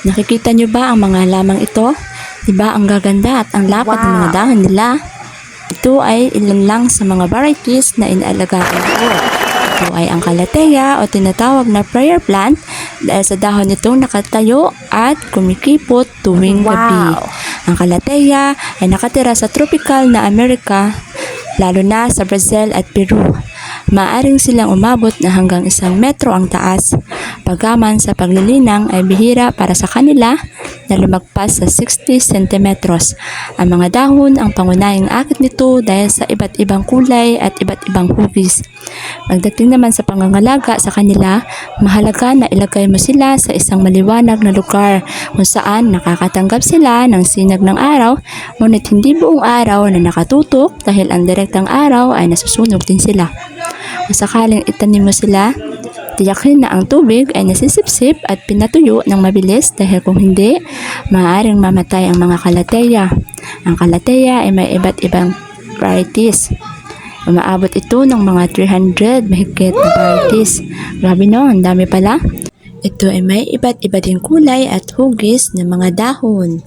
Nakikita nyo ba ang mga lamang ito? Diba ang gaganda at ang lapad ng mga dahon nila? Ito ay ilan lang sa mga varieties na inaalagaan ko. Ito ay ang kalateya o tinatawag na prayer plant dahil sa dahon nitong nakatayo at kumikipot tuwing gabi. Ang kalateya ay nakatira sa tropical na Amerika, lalo na sa Brazil at Peru. Maaring silang umabot na hanggang isang metro ang taas. Pagaman sa paglilinang ay bihira para sa kanila na lumagpas sa 60 centimetros. Ang mga dahon ang pangunahing akit nito dahil sa iba't ibang kulay at iba't ibang hugis. Pagdating naman sa pangangalaga sa kanila, mahalaga na ilagay mo sila sa isang maliwanag na lugar kung saan nakakatanggap sila ng sinag ng araw ngunit hindi buong araw na nakatutok dahil ang direktang araw ay nasusunog din sila. Kung sakaling itanim mo sila, tiyakin na ang tubig ay nasisipsip at pinatuyo ng mabilis dahil kung hindi, maaaring mamatay ang mga kalateya. Ang kalateya ay may iba't ibang varieties. Umaabot ito ng mga 300 mahigit na varieties. Grabe no, ang dami pala. Ito ay may iba't iba din kulay at hugis ng mga dahon.